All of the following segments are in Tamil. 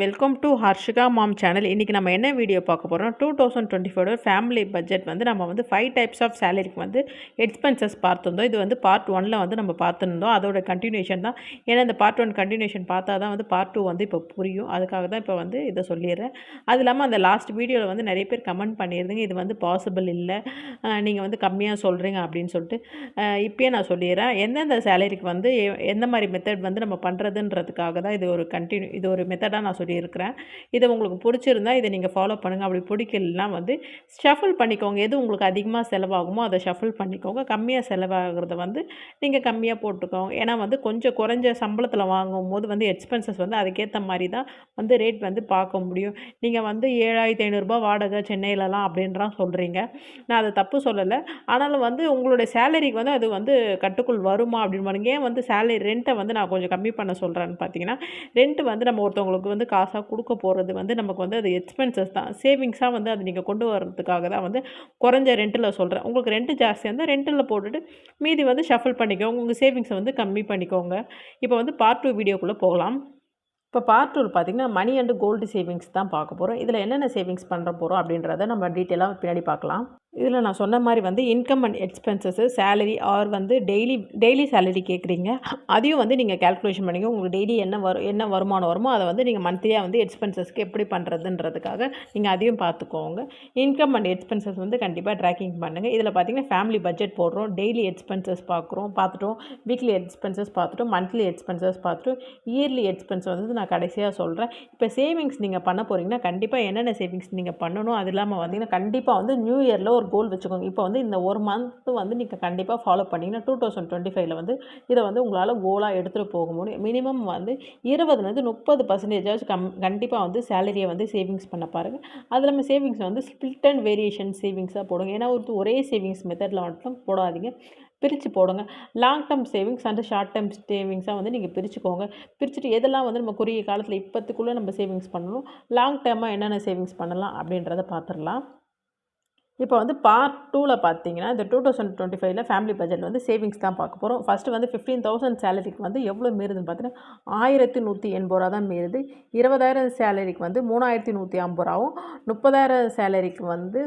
Welcome to Harshika mom channel. இன்றைக்கி நம்ம என்ன வீடியோ பார்க்க போகிறோம் two thousand twenty four family budget வந்து நம்ம வந்து ஃபைவ் டைப்ஸ் ஆஃப் சேலரிக்கு வந்து எக்ஸ்பென்சஸ் பார்த்துருந்தோம். இது வந்து பார்ட் ஒனில் வந்து நம்ம பார்த்துருந்தோம். அதோட கண்டினியூஷன் தான். ஏன்னா இந்த பார்ட் ஒன் கண்டினியூஷன் பார்த்தா தான் வந்து பார்ட் டூ வந்து இப்போ புரியும். அதுக்காக தான் இப்போ வந்து இதை சொல்லிடுறேன். அது இல்லாமல் அந்த லாஸ்ட் வீடியோவில் வந்து நிறைய பேர் கமெண்ட் பண்ணியிருந்தீங்க. இது வந்து பாசிபிள் இல்லை. நீங்கள் வந்து கம்மியாக சொல்கிறீங்க அப்படின்னு சொல்லிட்டு இப்போயே நான் சொல்லிடுறேன். எந்தெந்த சேலரிக்கு வந்து எ- எந்த மாதிரி மெத்தட் வந்து நம்ம பண்ணுறதுன்றதுக்காக தான் இது ஒரு கண்டினியூ இது ஒரு மெத்தடாக நான் சொல்லியிருக்கிறேன். இதை உங்களுக்கு பிடிச்சிருந்தா இதை நீங்கள் ஃபாலோ பண்ணுங்கள் அப்படி பிடிக்கலனா வந்து ஷஃபிள் பண்ணிக்கோங்க. எது உங்களுக்கு அதிகமாக செலவாகுமோ அதை ஷஃபிள் பண்ணிக்கோங்க. கம்மியாக செலவாகிறத வந்து நீங்கள் கம்மியாக போட்டுக்கோங்க. ஏன்னா வந்து கொஞ்சம் குறைஞ்ச சம்பளத்தில் வாங்கும் போது வந்து எக்ஸ்பென்சஸ் வந்து அதுக்கேற்ற மாதிரி தான் வந்து ரேட் வந்து பார்க்க முடியும். நீங்கள் வந்து ஏழாயிரத்தி ஐநூறுரூபா வாடகை சென்னையிலலாம் அப்படின்றான் சொல்கிறீங்க நான் அதை தப்பு சொல்லலை. ஆனாலும் வந்து உங்களுடைய சேலரிக்கு வந்து அது வந்து கட்டுக்குள் வருமா அப்படின்னு ஏன் வந்து சேலரி ரெண்ட்டை வந்து நான் கொஞ்சம் கம்மி பண்ண சொல்கிறேன்னு பார்த்தீங்கன்னா ரெண்ட் வந்து நம்ம ஒருத்தவங்களுக்கு வந்து காசாக கொடுக்க போகிறது வந்து நமக்கு வந்து அது எக்ஸ்பென்சஸ் தான். சேவிங்ஸாக வந்து அது நீங்கள் கொண்டு வரதுக்காக தான் வந்து குறைஞ்ச ரெண்ட்டில் சொல்கிறேன் உங்களுக்கு ரெண்ட்டு ஜாஸ்தியாக இருந்தால் ரெண்ட்டில் போட்டுட்டு மீதி வந்து ஷஃபிள் பண்ணிக்கோங்க. உங்கள் சேவிங்ஸை வந்து கம்மி பண்ணிக்கோங்க. இப்போ வந்து பார்ட் டூ வீடியோக்குள்ளே போகலாம். இப்போ பார்ட் டூவில் பார்த்தீங்கன்னா மணி அண்டு கோல்டு சேவிங்ஸ் தான் பார்க்க போகிறோம் இதில் என்னென்ன சேவிங்ஸ் பண்ணுற போகிறோம் அப்படின்றத நம்ம டீட்டெயிலாக பின்னாடி பார்க்கலாம். இதில் நான் சொன்ன மாதிரி வந்து income and expenses salary or வந்து டெய்லி டெய்லி சேலரி கேட்குறீங்க. அதையும் வந்து நீங்கள் கேல்குலேஷன் பண்ணிங்க உங்களுக்கு டெய்லி என்ன வரும் என்ன வருமானம் வருமோ அதை வந்து நீங்கள் மந்த்லியாக வந்து எக்ஸ்பென்சஸ்க்கு எப்படி பண்ணுறதுன்றதுக்காக நீங்கள் அதையும் பார்த்துக்கோங்க. இன்கம் அண்ட் எக்ஸ்பென்சஸ் வந்து கண்டிப்பாக ட்ராக்கிங் பண்ணுங்கள் இதில் பார்த்தீங்கன்னா ஃபேமிலி பட்ஜெட் போடுறோம். டெய்லி எக்ஸ்பென்சஸ் பார்க்குறோம் பார்த்துட்டோம். வீக்லி எக்ஸ்பென்சஸ் பார்த்துட்டோம் மந்த்லி எக்ஸ்பென்சஸ் பார்த்துட்டோம். இயர்லி எக்ஸ்பென்ஸ் வந்து நான் கடைசியாக சொல்கிறேன் இப்போ சேவிங்ஸ் நீங்கள் பண்ண போகிறீங்கன்னா கண்டிப்பாக என்னென்ன சேவிங்ஸ் நீங்கள் பண்ணணும்? அது இல்லாமல் வந்தீங்கன்னா கண்டிப்பாக வந்து நியூ இயரில் ஒரு கோல் வச்சுக்கோங்க. இப்போ வந்து இந்த ஒரு மந்த்து வந்து நீங்கள் கண்டிப்பாக ஃபாலோ பண்ணிங்கன்னா டூ தௌசண்ட் டுவெண்ட்டி ஃபைவ்ல வந்து இதை வந்து உங்களால் கோலாக எடுத்துகிட்டு போக முடியும். மினிமம் வந்து இருபதுலேருந்து முப்பது பர்சன்டேஜாவது கம் கண்டிப்பாக வந்து சேலரியை வந்து சேவிங்ஸ் பண்ண பாருங்கள் அது இல்லாமல் சேவிங்ஸ் வந்து ஸ்பிளிட் அண்ட் வேரியேஷன் சேவிங்ஸாக போடுங்க. ஏன்னா ஒரு ஒரே சேவிங்ஸ் மெத்தடில் மட்டும் போடாதீங்க. பிரித்து போடுங்க. Long term savings and short term சேவிங்ஸாக வந்து நீங்கள் பிரிச்சுக்கோங்க. பிரிச்சுட்டு எதெல்லாம் வந்து நம்ம குறுகிய காலத்தில் இப்போத்துக்குள்ளே நம்ம சேவிங்ஸ் பண்ணணும் லாங் டேர்மாக என்னென்ன சேவிங்ஸ் பண்ணலாம் அப்படின்றத பார்த்துடலாம் இப்போ வந்து பார்ட் டூவில் பார்த்தீங்கன்னா இந்த டூ தௌசண்ட் டுவெண்ட்டி ஃபைவ்ல ஃபேமிலி பட்ஜெட் வந்து சேவிங்ஸ் தான் பார்க்க போகிறோம் ஃபஸ்ட்டு வந்து ஃபிஃப்டீன் தௌசண்ட் சேலரிக்கு வந்து எவ்வளோ மீறுதுன்னு பார்த்தீங்கன்னா ஆயிரத்தி நூற்றி எண்பது ரூபா தான் மீறுது. இருபதாயிரம் சேலரிக்கு வந்து மூணாயிரத்தி நூற்றி ஐம்பது ரூபாவும் முப்பதாயிரம் சேலரிக்கு வந்து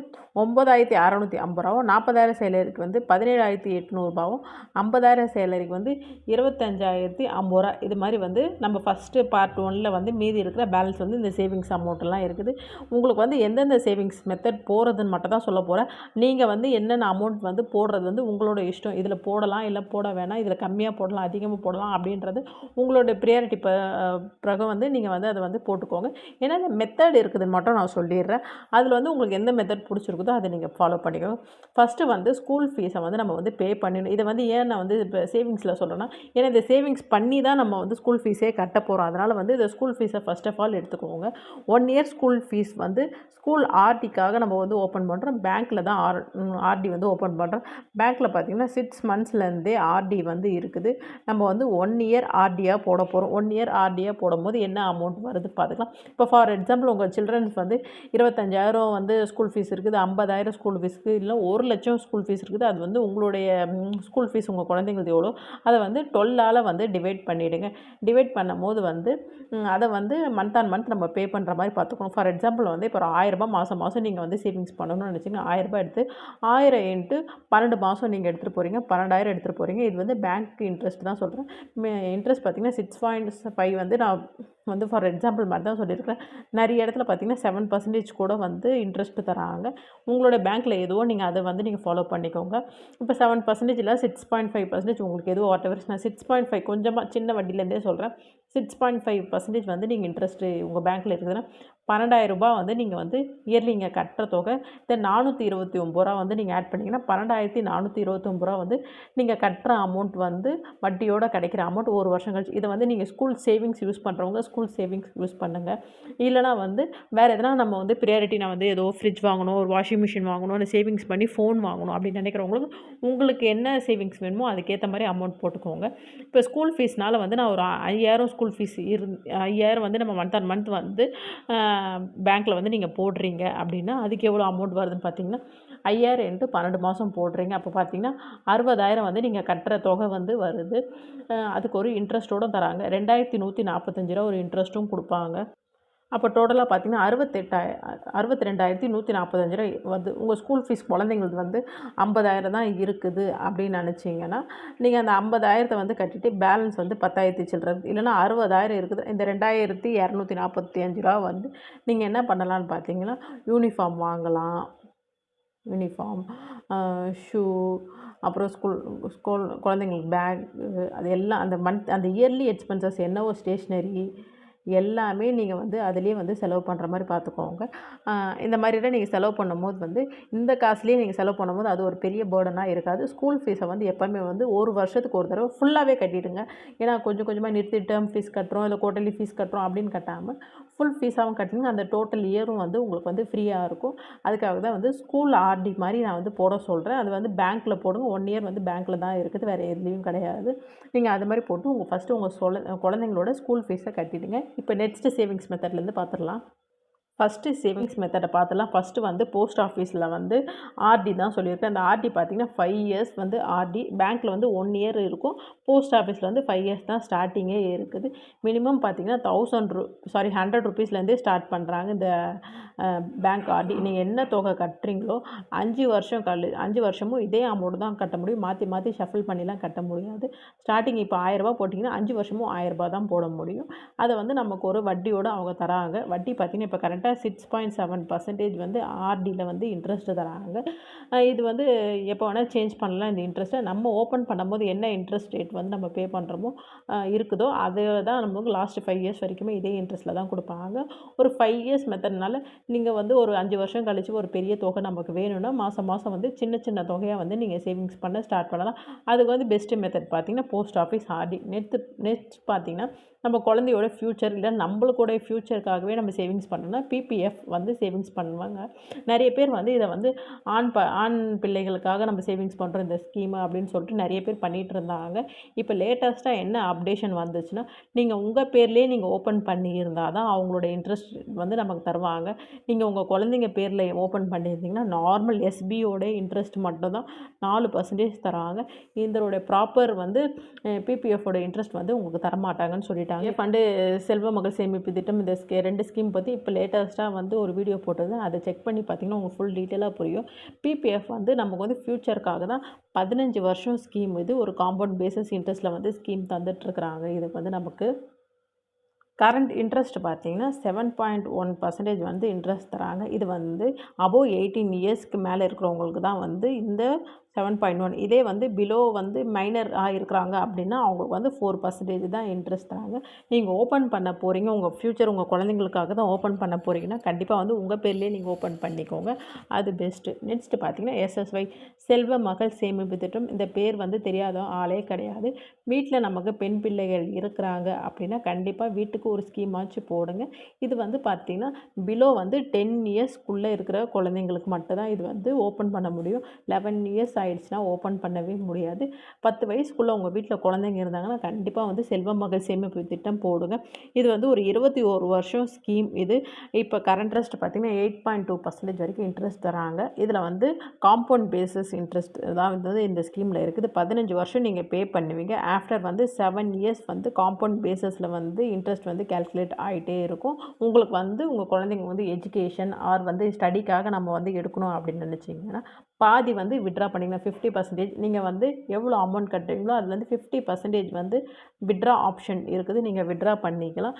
ஒம்பதாயிரத்தி அறநூற்றி ஐம்பது ரூபாவும் நாற்பதாயிரம் சேலரிக்கு வந்து பதினேழாயிரத்தி எட்நூறுபாவும் ஐம்பதாயிரம் சேலரிக்கு வந்து இருபத்தஞ்சாயிரத்தி ஐம்பது ரூபா. இது மாதிரி வந்து நம்ம ஃபஸ்ட்டு பார்ட் ஒனில் வந்து மீதி இருக்கிற பேலன்ஸ் வந்து இந்த சேவிங்ஸ் அமௌண்ட்டெல்லாம் இருக்குது. உங்களுக்கு வந்து எந்தெந்த சேவிங்ஸ் மெத்தட் போகிறதுன்னு மட்டும் தான் சொல்ல போகிறேன் நீங்கள் வந்து என்னென்ன அமௌண்ட் வந்து போடுறது வந்து உங்களோட இஷ்டம். இதில் போடலாம் இல்லை போட வேணாம். இதில் கம்மியாக போடலாம் அதிகமாக போடலாம் அப்படின்றது உங்களோட ப்ரியாரிட்டி ப பிறகு வந்து நீங்கள் வந்து அதை வந்து போட்டுக்கோங்க. ஏன்னா இந்த மெத்தட் இருக்குதுன்னு மட்டும் நான் சொல்லிடுறேன். அதில் வந்து உங்களுக்கு எந்த மெத்தட் பிடிச்சிருக்குதோ அதை நீங்கள் ஃபாலோ பண்ணிக்கோங்க. ஃபஸ்ட்டு வந்து ஸ்கூல் ஃபீஸை வந்து நம்ம வந்து பே பண்ணிடணும் இதை வந்து ஏன் நான் வந்து இப்போ சேவிங்ஸில் சொல்கிறேன்னா ஏன்னா இந்த சேவிங்ஸ் பண்ணி தான் நம்ம வந்து ஸ்கூல் ஃபீஸே கட்ட போகிறோம் அதனால் வந்து இந்த ஸ்கூல் ஃபீஸை ஃபஸ்ட் ஆஃப் ஆல் எடுத்துக்கோங்க. ஒன் இயர் ஸ்கூல் ஃபீஸ் வந்து ஸ்கூல் ஆர்டிக்காக நம்ம வந்து ஓப்பன் பண்ணுறோம் பேங்க்கில் தான் ஆர் ஆர்டி வந்து ஓப்பன் பண்ணுறோம் பேங்க்கில் பார்த்தீங்கன்னா சிக்ஸ் மந்த்ஸ்லேருந்தே ஆர்டி வந்து இருக்குது. நம்ம வந்து ஒன் இயர் ஆர்டியாக போட போகிறோம் ஒன் இயர் ஆர்டியாக போடும்போது என்ன அமௌண்ட் வருது பார்த்துக்கலாம் இப்போ ஃபார் எக்ஸாம்பிள் உங்கள் சில்ட்ரன்ஸ் வந்து இருபத்தஞ்சாயிரம் வந்து ஸ்கூல் ஃபீஸ் இருக்குது. ஐம்பதாயிரம் ஸ்கூல் ஃபீஸ்க்கு இல்லை ஒரு லட்சம் ஸ்கூல் ஃபீஸ் இருக்குது. அது வந்து உங்களுடைய ஸ்கூல் ஃபீஸ் உங்கள் குழந்தைங்களுக்கு எவ்வளோ? அதை வந்து டுவெல்லால் வந்து டிவைட் பண்ணிவிடுங்க டிவைட் பண்ணும்போது வந்து அதை வந்து மந்த் ஆன் மந்த் நம்ம பே பண்ணுற மாதிரி பார்த்துக்கணும் ஃபார் எக்ஸாம்பிள் வந்து இப்போ ஒரு ஆயிரரூபா மாதம் மாதம் நீங்கள் வந்து சேவிங்ஸ் பண்ணணும்னு நினச்சிங்க ஆயிரரூபா எடுத்து ஆயிரம் இன்ட்டு பன்னெண்டு மாதம் நீங்கள் எடுத்துகிட்டு போகிறீங்க பன்னெண்டாயிரம் எடுத்துகிட்டு போகிறீங்க இது வந்து பேங்க் இன்ட்ரெஸ்ட் தான் சொல்கிறேன் இன்ட்ரெஸ்ட் பார்த்திங்கன்னா சிக்ஸ் பாயிண்ட் ஃபைவ் வந்து நான் வந்து ஃபார் எக்ஸாம்பிள் மாதிரி தான் சொல்லியிருக்கிறேன். நிறைய இடத்துல பார்த்தீங்கன்னா செவன் பர்சன்டேஜ் கூட வந்து இன்ட்ரெஸ்ட் தராங்க. உங்களோட பேங்க்கில் எதுவோ நீங்கள் அதை வந்து நீங்கள் ஃபாலோ பண்ணிக்கோங்க. இப்போ செவன் பர்சன்டேஜ் இல்லை சிக்ஸ் பாயிண்ட் ஃபைவ் பர்சன்டேஜ் உங்களுக்கு எதுவும் வாட் எவர் நான் சிக்ஸ் பாயிண்ட் ஃபைவ் கொஞ்சமாக சின்ன வட்டிலேருந்தே சொல்கிறேன் சிக்ஸ் பாயிண்ட் ஃபைவ் பர்சன்டேஜ் வந்து நீங்கள் இன்ட்ரெஸ்ட்டு உங்கள் பேங்க்கில் இருக்குதுன்னா பன்னெண்டாயிரம் ரூபாய் வந்து நீங்கள் வந்து இயர்லி இங்கே கட்டுற தொகை தென் நானூற்றி இருபத்தி ஒம்பது ரூபா வந்து நீங்கள் ஆட் பண்ணிங்கன்னா பன்னெண்டாயிரத்தி நானூற்றி இருபத்தொம்பது ரூபா வந்து நீங்கள் கட்டுற அமௌண்ட் வந்து வட்டியோட கிடைக்கிற அமௌண்ட் ஒரு வருஷம் கழிச்சு. இதை வந்து நீங்கள் ஸ்கூல் சேவிங்ஸ் யூஸ் பண்ணுறவங்க ஸ்கூல் சேவிங்ஸ் யூஸ் பண்ணுங்கள் இல்லைனா வந்து வேறு எதனா நம்ம வந்து ப்ரியாரிட்டி நான் வந்து ஏதோ ஃப்ரிட்ஜ் வாங்கணும் ஒரு வாஷிங் மிஷின் வாங்கணும் இல்லை சேவிங்ஸ் பண்ணி ஃபோன் வாங்கணும் அப்படின்னு நினைக்கிறவங்களுக்கு உங்களுக்கு என்ன சேவிங்ஸ் வேணுமோ அதுக்கேற்ற மாதிரி அமௌண்ட் போட்டுக்கோங்க. இப்போ ஸ்கூல் ஃபீஸ்னால் வந்து நான் ஒரு ஐயாயிரம் ஸ்கூல் ஃபீஸ் இரு ஐயாயிரம் வந்து நம்ம மந்த் ஆன் மந்த் வந்து பேங்க்கில் வந்து நீங்கள் போடுறீங்க அப்படின்னா அதுக்கு எவ்வளோ அமௌண்ட் வருதுன்னு பார்த்தீங்கன்னா ஐயாயிரம் இன்ட்டு பன்னெண்டு மாதம் போடுறீங்க. அப்போ பார்த்தீங்கன்னா அறுபதாயிரம் வந்து நீங்கள் கட்டுற தொகை வந்து வருது. அதுக்கு ஒரு இன்ட்ரெஸ்ட்டோடும் தராங்க. ரெண்டாயிரத்தி நூற்றி நாற்பத்தஞ்சு ரூபா ஒரு இன்ட்ரெஸ்ட்டும் கொடுப்பாங்க. அப்போ டோட்டலாக பார்த்தீங்கன்னா அறுபத்தெட்டாய அறுபத்தி ரெண்டாயிரத்தி நூற்றி நாற்பத்தஞ்சு ரூபா வருது உங்கள் ஸ்கூல் ஃபீஸ் குழந்தைங்களுக்கு வந்து ஐம்பதாயிரம் தான் இருக்குது அப்படின்னு நினச்சிங்கன்னா நீங்கள் அந்த ஐம்பதாயிரத்தை வந்து கட்டிட்டு பேலன்ஸ் வந்து பத்தாயிரத்தி சில்லற இல்லைன்னா அறுபதாயிரம் இருக்குது. இந்த ரெண்டாயிரத்தி இரநூத்தி நாற்பத்தி அஞ்சு ரூபா வந்து நீங்கள் என்ன பண்ணலான்னு பார்த்தீங்கன்னா யூனிஃபார்ம் வாங்கலாம். யூனிஃபார்ம் ஷூ uh, அப்புறம் ஸ்கூல் ஸ்கூல் குழந்தைங்களுக்கு பேக் அது எல்லாம் அந்த மந்த் அந்த இயர்லி எக்ஸ்பென்சஸ் என்னவோ ஸ்டேஷ்னரி எல்லாமே நீங்கள் வந்து அதுலேயே வந்து செலவு பண்ணுற மாதிரி பார்த்துக்கோங்க இந்த மாதிரிலாம் நீங்கள் செலவு பண்ணும்போது வந்து இந்த காசுலேயே நீங்கள் செலவு பண்ணும்போது அது ஒரு பெரிய பேர்டனாக இருக்காது. ஸ்கூல் ஃபீஸை வந்து எப்போவுமே வந்து ஒரு வருஷத்துக்கு ஒரு தடவை ஃபுல்லாகவே கட்டிவிடுங்க ஏன்னா கொஞ்சம் கொஞ்சமாக நிறுத்தி டேர்ம் ஃபீஸ் கட்டுறோம் இல்லை குவார்ட்டர்லி ஃபீஸ் கட்டுறோம் அப்படின்னு கட்டாமல் ஃபுல் ஃபீஸாகவும் கட்டினீங்க அந்த டோட்டல் இயரும் வந்து உங்களுக்கு வந்து ஃப்ரீயாக இருக்கும். அதுக்காக தான் வந்து ஸ்கூல் ஆர்டி மாதிரி நான் வந்து போட சொல்கிறேன் அது வந்து பேங்க்கில் போடுங்க. ஒன் இயர் வந்து பேங்க்கில் தான் இருக்குது. வேறு எதுலேயும் கிடையாது. நீங்கள் அது மாதிரி போட்டு உங்கள் ஃபஸ்ட்டு உங்கள் சொல குழந்தைங்களோட ஸ்கூல் ஃபீஸை கட்டிடுங்க. இப்போ நெக்ஸ்ட்டு சேவிங்ஸ் மெத்தட்லேருந்து பார்த்துடலாம் ஃபஸ்ட்டு சேவிங்ஸ் மெத்தடை பார்த்துலாம் ஃபஸ்ட்டு வந்து போஸ்ட் ஆஃபீஸில் வந்து ஆர்டி தான் சொல்லியிருக்கேன். அந்த ஆர்டி பார்த்திங்கன்னா ஃபைவ் இயர்ஸ் வந்து ஆர்டி பேங்க்கில் வந்து ஒன் இயர் இருக்கும். போஸ்ட் ஆஃபீஸில் வந்து ஃபைவ் இயர்ஸ் தான் ஸ்டார்டிங்கே இருக்குது. மினிமம் பார்த்திங்கன்னா தௌசண்ட் ரூ சாரி ஹண்ட்ரட் ருபீஸ்லேருந்தே ஸ்டார்ட் பண்ணுறாங்க இந்த பேங்க் ஆர்டி நீங்கள் என்ன தொகை கட்டுறீங்களோ அஞ்சு வருஷம் கல் அஞ்சு வருஷமும் இதே அமௌண்ட் தான் கட்ட முடியும். மாற்றி மாற்றி ஷஃபில் பண்ணிலாம் கட்ட முடியாது. ஸ்டார்டிங் இப்போ ஆயிரரூபா போட்டிங்கன்னா அஞ்சு வருஷமும் ஆயிரரூபா தான் போட முடியும். அதை வந்து நமக்கு ஒரு வட்டியோடு அவங்க தராங்க. வட்டி பார்த்திங்கன்னா இப்போ கரெக்டாக சிக்ஸ் பாயிண்ட் செவன் பர்சன்டேஜ் வந்து ஆர்டியில் வந்து இன்ட்ரெஸ்ட்டு தராங்க. இது வந்து எப்போ வேணால் சேஞ்ச் பண்ணலாம் இந்த இன்ட்ரெஸ்ட்டை நம்ம ஓப்பன் பண்ணும்போது என்ன இன்ட்ரெஸ்ட் ரேட் வந்து நம்ம பே பண்ணுறோமோ இருக்குதோ அதை தான் நமக்கு லாஸ்ட்டு ஃபைவ் இயர்ஸ் வரைக்குமே இதே இன்ட்ரெஸ்ட்டில் தான் கொடுப்பாங்க. ஒரு ஃபைவ் இயர்ஸ் மெத்தட்னால நீங்கள் வந்து ஒரு அஞ்சு வருஷம் கழித்து ஒரு பெரிய தொகை நமக்கு வேணும்னா மாதம் மாதம் வந்து சின்ன சின்ன தொகையாக வந்து நீங்கள் சேவிங்ஸ் பண்ண ஸ்டார்ட் பண்ணலாம். அதுக்கு வந்து பெஸ்ட்டு மெத்தட் பார்த்திங்கன்னா post office RD net next பார்த்திங்கன்னா நம்ம குழந்தையோட ஃப்யூச்சர் இல்லை நம்மளுக்கூட ஃப்யூச்சருக்காகவே நம்ம சேவிங்ஸ் பண்ணோம்னா பிபிஎஃப் வந்து சேவிங்ஸ் பண்ணுவாங்க. நிறைய பேர் வந்து இதை வந்து ஆண் ப ஆண் பிள்ளைகளுக்காக நம்ம சேவிங்ஸ் பண்ணுறோம் இந்த ஸ்கீமு அப்படின்னு சொல்லிட்டு நிறைய பேர் பண்ணிகிட்டு இருந்தாங்க. இப்போ லேட்டஸ்ட்டாக என்ன அப்டேஷன் வந்துச்சுன்னா நீங்கள் உங்கள் பேர்லேயே நீங்கள் ஓப்பன் பண்ணியிருந்தால் தான் அவங்களோட இன்ட்ரெஸ்ட் வந்து நமக்கு தருவாங்க. நீங்கள் உங்கள் குழந்தைங்க பேரில் ஓப்பன் பண்ணியிருந்தீங்கன்னா நார்மல் எஸ்பியோட இன்ட்ரெஸ்ட் மட்டும்தான் நாலு பர்சன்டேஜ் தராங்க. இதோட ப்ராப்பர் வந்து பிபிஎஃபோட இன்ட்ரெஸ்ட் வந்து உங்களுக்கு தரமாட்டாங்கன்னு சொல்லிட்டாங்க ஃபண்டு செல்வ மகள் சேமிப்பு திட்டம் இந்த ஸ்கே ரெண்டு ஸ்கீம் பற்றி இப்போ லேட்டஸ்ட்டாக வந்து ஒரு வீடியோ போட்டது. அதை செக் பண்ணி பார்த்தீங்கன்னா உங்களுக்கு ஃபுல் டீட்டெயிலாக புரியும். பிபிஎஃப் வந்து நமக்கு வந்து ஃப்யூச்சருக்காக தான் பதினஞ்சு வருஷம் ஸ்கீம் இது. ஒரு காம்பவுண்ட் பேசிஸ் இன்ட்ரெஸ்ட்டில் வந்து ஸ்கீம் தந்துட்டுருக்குறாங்க. இதுக்கு வந்து நமக்கு கரண்ட் இன்ட்ரெஸ்ட் பார்த்தீங்கன்னா செவன் பாயிண்ட் ஒன் பர்சன்டேஜ் வந்து இன்ட்ரெஸ்ட் தராங்க. இது வந்து அபோவ் எயிட்டீன் இயர்ஸ்க்கு மேலே இருக்கிறவங்களுக்கு தான் வந்து இந்த செவன் பாயிண்ட் ஒன் இதே வந்து பிலோ வந்து மைனர் ஆகிருக்கிறாங்க அப்படின்னா அவங்களுக்கு வந்து ஃபோர் பர்சன்டேஜ் தான் இன்ட்ரெஸ்ட் தராங்க. நீங்கள் ஓப்பன் பண்ண போகிறீங்க உங்கள் ஃப்யூச்சர் உங்கள் குழந்தைங்களுக்காக தான் ஓப்பன் பண்ண போகிறீங்கன்னா கண்டிப்பாக வந்து உங்கள் பேர்லேயே நீங்கள் ஓப்பன் பண்ணிக்கோங்க. அது பெஸ்ட்டு நெக்ஸ்ட்டு பார்த்தீங்கன்னா எஸ்எஸ்ஒய் செல்வ மகள் சேமிப்பு திட்டம். இந்த பேர் வந்து தெரியாத ஆளே கிடையாது. வீட்டில் நமக்கு பெண் பிள்ளைகள் இருக்கிறாங்க அப்படின்னா கண்டிப்பாக வீட்டுக்கு ஒரு ஸ்கீமாச்சும் போடுங்க. இது வந்து பார்த்திங்கன்னா பிலோ வந்து டென் இயர்ஸ்க்குள்ளே இருக்கிற குழந்தைங்களுக்கு மட்டும்தான் இது வந்து ஓப்பன் பண்ண முடியும். லெவன் இயர்ஸ் ஆயிடுச்சுன்னா ஓப்பன் பண்ணவே முடியாது. பத்து வயசுக்குள்ளே உங்கள் வீட்டில் குழந்தைங்க இருந்தாங்கன்னா கண்டிப்பாக வந்து செல்வ மகள் சேமிப்பு திட்டம் போடுங்க. இது வந்து ஒரு இருபத்தி ஒரு வருஷம் ஸ்கீம் இது. இப்போ கரண்ட் இன்ட்ரெஸ்ட் பார்த்திங்கன்னா எயிட் பாயிண்ட் டூ பர்சன்டேஜ் வரைக்கும் இன்ட்ரெஸ்ட் தராங்க. இதில் வந்து காம்பவுண்ட் பேசிஸ் இன்ட்ரெஸ்ட் தான் வந்து இந்த ஸ்கீமில் இருக்குது. பதினஞ்சு வருஷம் நீங்கள் பே பண்ணுவீங்க. ஆஃப்டர் வந்து செவன் இயர்ஸ் வந்து காம்பவுண்ட் பேசஸில் வந்து இன்ட்ரெஸ்ட் வந்து கேல்குலேட் ஆகிட்டே இருக்கும். உங்களுக்கு வந்து உங்கள் குழந்தைங்க வந்து எஜுகேஷன் ஆர் வந்து ஸ்டடிக்காக நம்ம வந்து எடுக்கணும் அப்படின்னு நினச்சிங்கன்னா பாதி வந்து விட்ரா பண்ணிங்கன்னா ஃபிஃப்டி பர்சன்டேஜ் நீங்கள் வந்து எவ்வளோ அமௌண்ட் கட்டுறீங்களோ அதுலேருந்து ஃபிஃப்டி பர்சன்டேஜ் வந்து விட்ரா ஆப்ஷன் இருக்குது. நீங்கள் விட்ரா பண்ணிக்கலாம்.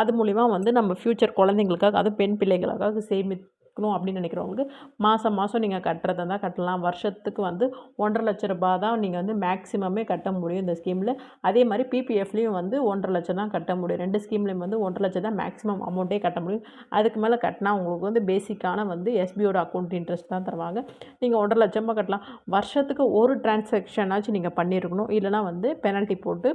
அது மூலிமா வந்து நம்ம ஃப்யூச்சர் குழந்தைங்களுக்காக அதுவும் பெண் பிள்ளைகளுக்காக சேமி இருக்கணும் அப்படின்னு நினைக்கிறவங்களுக்கு மாதம் மாதம் நீங்கள் கட்டுறதா தான் கட்டலாம். வருஷத்துக்கு வந்து ஒன்றரை லட்ச ரூபா தான் நீங்கள் வந்து மேக்ஸிமமே கட்ட முடியும் இந்த ஸ்கீமில் அதே மாதிரி பிபிஎஃப்லேயும் வந்து ஒன்றரை லட்சம் தான் கட்ட முடியும். ரெண்டு ஸ்கீம்லேயும் வந்து ஒன்றரை லட்சம் தான் மேக்ஸிமம் அமௌண்ட்டே கட்ட முடியும். அதுக்கு மேலே கட்டினா உங்களுக்கு வந்து பேசிக்கான வந்து எஸ்பியோட அக்கௌண்ட் இன்ட்ரெஸ்ட் தான் தருவாங்க. நீங்கள் ஒன்றரை லட்சமாக கட்டலாம். வருஷத்துக்கு ஒரு டிரான்சாக்ஷனாச்சும் நீங்கள் பண்ணியிருக்கணும். இல்லைனா வந்து பெனல்ட்டி போட்டு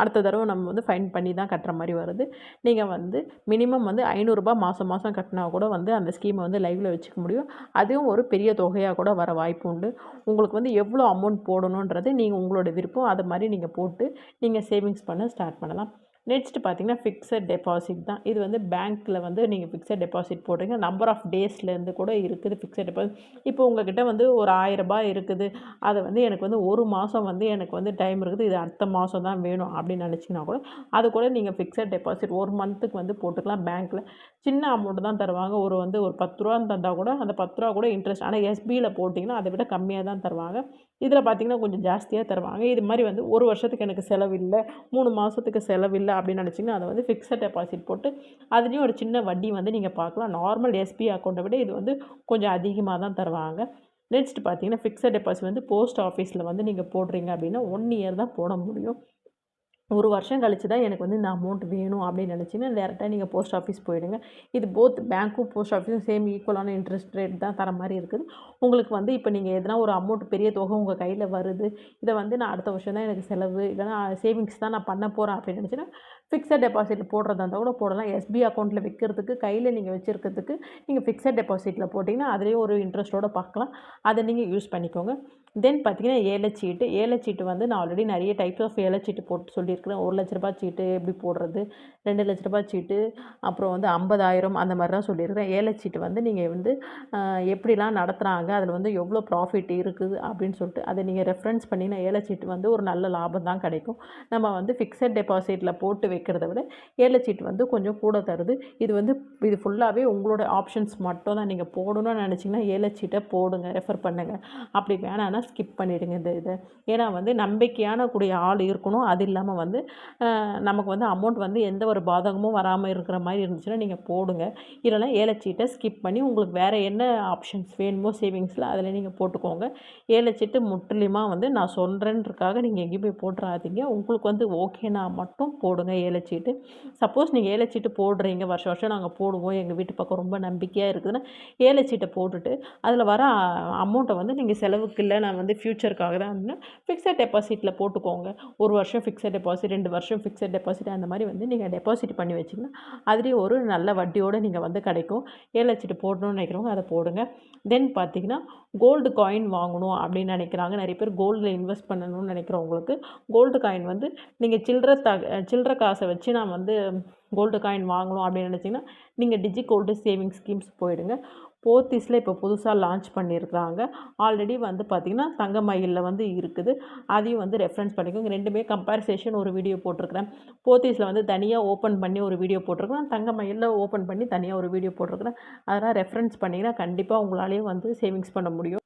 அடுத்த தடவை நம்ம வந்து ஃபைன் பண்ணி தான் கட்டுற மாதிரி வருது. நீங்கள் வந்து மினிமம் வந்து ஐநூறுரூபா மாதம் மாதம் கட்டினா கூட வந்து அந்த ஸ்கீம் வந்து லைவில் வச்சுக்க முடியும். அதுவும் ஒரு பெரிய தொகையாக கூட வர வாய்ப்பு உண்டு. உங்களுக்கு வந்து எவ்வளோ அமௌண்ட் போடணுன்றது நீங்கள் உங்களோட விருப்பம். அது மாதிரி நீங்கள் போட்டு நீங்கள் சேவிங்ஸ் பண்ண ஸ்டார்ட் பண்ணலாம். நெக்ஸ்ட் பார்த்தீங்கன்னா ஃபிக்ஸட் டெபாசிட் தான். இது வந்து பேங்க்கில் வந்து நீங்கள் ஃபிக்ஸட் டெபாசிட் போடுறீங்க. நம்பர் ஆஃப் டேஸ்லேருந்து கூட இருக்குது ஃபிக்ஸட் டெபாசிட் இப்போ உங்ககிட்ட வந்து ஒரு ஆயிரரூபா இருக்குது. அதை வந்து எனக்கு வந்து ஒரு மாதம் வந்து எனக்கு வந்து டைம் இருக்குது. இது அடுத்த மாதம் தான் வேணும் அப்படின்னு நினச்சிங்கன்னா கூட அது கூட நீங்கள் ஃபிக்ஸட் டெபாசிட் ஒரு மந்த்துக்கு வந்து போட்டுக்கலாம் பேங்க்கில் சின்ன அமௌண்ட் தான் தருவாங்க. ஒரு வந்து ஒரு பத்து ரூபான்னு தந்தால் கூட அந்த பத்து ரூபா கூட இன்ட்ரெஸ்ட் ஆனால் எஸ்பியில் போட்டிங்கன்னா அதை விட கம்மியாக தான் தருவாங்க. இதில் பார்த்தீங்கன்னா கொஞ்சம் ஜாஸ்தியாக தருவாங்க. இது மாதிரி வந்து ஒரு வருஷத்துக்கு எனக்கு செலவில்லை மூணு மாதத்துக்கு செலவில்லை அப்படின்னு நினச்சிங்கன்னா அதை வந்து ஃபிக்ஸட் டெபாசிட் போட்டு அதுலேயும் ஒரு சின்ன வட்டி வந்து நீங்கள் பார்க்கலாம். நார்மல் எஸ்பி அக்கௌண்ட்டை விட இது வந்து கொஞ்சம் அதிகமாக தான் தருவாங்க. நெக்ஸ்ட் பார்த்தீங்கன்னா ஃபிக்ஸட் டெபாசிட் வந்து போஸ்ட் ஆஃபீஸில் வந்து நீங்கள் போடுறீங்க அப்படின்னா ஒன் இயர் தான் போட முடியும். ஒரு வருஷம் கழிச்சு தான் எனக்கு வந்து இந்த அமௌண்ட் வேணும் அப்படின்னு நினச்சிங்கன்னா டேரெக்டாக நீங்கள் போஸ்ட் ஆஃபீஸ் போயிடுங்க. இது போத் பேங்க்கும் போஸ்ட் ஆஃபீஸும் சேம் ஈக்குவலான இன்ட்ரெஸ்ட் ரேட் தான் தர மாதிரி இருக்குது. உங்களுக்கு வந்து இப்போ நீங்கள் எதனா ஒரு அமௌண்ட் பெரிய தொகை உங்கள் கையில் வருது. இதை வந்து நான் அடுத்த வருஷம் தான் எனக்கு செலவு இல்லைனா சேவிங்ஸ் தான் நான் பண்ண போகிறேன் அப்படின்னு நினச்சின்னா ஃபிக்ஸட் டெபாசிட் போடுறதா இருந்தால் கூட போடலாம். எஸ்பி அக்கௌண்ட்டில் வைக்கிறதுக்கு கையில் நீங்கள் வச்சுருக்கிறதுக்கு நீங்கள் ஃபிக்ஸட் டெபாசிட்டில் போட்டிங்கன்னா அதுலேயும் ஒரு இன்ட்ரெஸ்ட்டோடு பார்க்கலாம். அதை நீங்கள் யூஸ் பண்ணிக்கோங்க. தென் பார்த்தீங்கன்னா ஏலச்சீட்டு ஏலச்சீட்டு வந்து நான் ஆல்ரெடி நிறைய டைப்ஸ் ஆஃப் ஏலச்சீட்டு போட்டு சொல்லியிருக்கிறேன். ஒரு லட்ச ரூபாய் சீட்டு எப்படி போடுறது? ரெண்டு லட்ச ரூபாய் சீட்டு. அப்புறம் வந்து ஐம்பதாயிரம் அந்த மாதிரி தான் சொல்லியிருக்கிறேன் ஏலச்சீட்டு வந்து நீங்கள் வந்து எப்படிலாம் நடத்துகிறாங்க அதில் வந்து எவ்வளோ ப்ராஃபிட் இருக்குது அப்படின்னு சொல்லிட்டு அதை நீங்கள் ரெஃபரன்ஸ் பண்ணிங்கன்னா ஏலச்சீட்டு வந்து ஒரு நல்ல லாபம் தான் கிடைக்கும். நம்ம வந்து ஃபிக்ஸட் டெபாசிட்டில் போட்டு வைக்கிறத விட ஏலச்சீட்டு வந்து கொஞ்சம் கூட தருது. இது வந்து இது ஃபுல்லாகவே உங்களோட ஆப்ஷன்ஸ் மட்டும் தான் நீங்கள் போடணும்னு நினச்சிங்கன்னா ஏலச்சீட்டை போடுங்க ரெஃபர் பண்ணுங்கள் அப்படி வேணான்னா ஸ்கிப் பண்ணிவிடுங்க இந்த இதை. ஏன்னா வந்து நம்பிக்கையான கூடிய ஆள் இருக்கணும். அது இல்லாமல் வந்து நமக்கு வந்து அமௌண்ட் வந்து எந்த ஒரு பாதகமும் வராமல் இருக்கிற மாதிரி இருந்துச்சுன்னா நீங்கள் போடுங்க. இல்லைனா ஏலச்சீட்டை ஸ்கிப் பண்ணி உங்களுக்கு வேறு என்ன ஆப்ஷன்ஸ் வேணுமோ சேவிங்ஸில் அதில் நீங்கள் போட்டுக்கோங்க. ஏலச்சீட்டு முற்றிலுமாக வந்து நான் சொல்கிறேன்றக்காக நீங்கள் எங்கேயும் போய் போட்டுறாதீங்க. உங்களுக்கு வந்து ஓகேனா மட்டும் போடுங்க ஏலச்சீட்டு. சப்போஸ் நீங்கள் ஏலச்சீட்டு போடுறீங்க வருஷம் வருஷம் நாங்கள் போடுவோம். எங்கள் வீட்டு பக்கம் ரொம்ப நம்பிக்கையாக இருக்குதுன்னா ஏலச்சீட்டை போட்டுட்டு அதில் வர அமௌண்ட்டை வந்து நீங்கள் செலவுக்கு இல்லை நான் வந்து ஃப்யூச்சருக்காக தான் ஃபிக்ஸட் டெபாசிட்டில் போட்டுக்கோங்க. ஒரு வருஷம் ஃபிக்ஸட் டெபாசிட் ரெண்டு வருஷம் ஃபிக்ஸட் டெபாசிட் அந்த மாதிரி வந்து நீங்கள் டெபாசிட் பண்ணி வச்சிங்கன்னா அதுலேயும் ஒரு நல்ல வட்டியோடு நீங்கள் வந்து கிடைக்கும். ஏலச்சீட்டு போடணும்னு நினைக்கிறவங்க அதை போடுங்க. தென் பார்த்தீங்கன்னா கோல்டு காயின் வாங்கணும் அப்படின்னு நினைக்கிறாங்க. நிறைய பேர் கோல்டில் இன்வெஸ்ட் பண்ணணும்னு நினைக்கிறவங்களுக்கு கோல்டு காயின் வந்து நீங்கள் சில்லற த சில்லற காசு வச்சு நான் வந்து கோல்டு காயின் வாங்கணும் அப்படின்னு நினச்சிங்கன்னா நீங்கள் டிஜி கோல்டு சேவிங்ஸ் ஸ்கீம்ஸ் போயிடுங்க. போத்தீஸில் இப்போ புதுசாக லான்ச் பண்ணியிருக்கிறாங்க ஆல்ரெடி வந்து பார்த்திங்கன்னா தங்க மயிலில் வந்து இருக்குது. அதையும் வந்து ரெஃபரன்ஸ் பண்ணிக்கோங்க. ரெண்டுமே கம்பேரிசேஷன் ஒரு வீடியோ போட்டிருக்கிறேன். போத்தீஸில் வந்து தனியாக ஓப்பன் பண்ணி ஒரு வீடியோ போட்டிருக்கிறேன். தங்க மயிலில் ஓப்பன் பண்ணி தனியாக ஒரு வீடியோ போட்டிருக்கிறேன். அதெல்லாம் ரெஃபரன்ஸ் பண்ணிங்கன்னா கண்டிப்பாக உங்களாலேயும் வந்து சேவிங்ஸ் பண்ண முடியும்.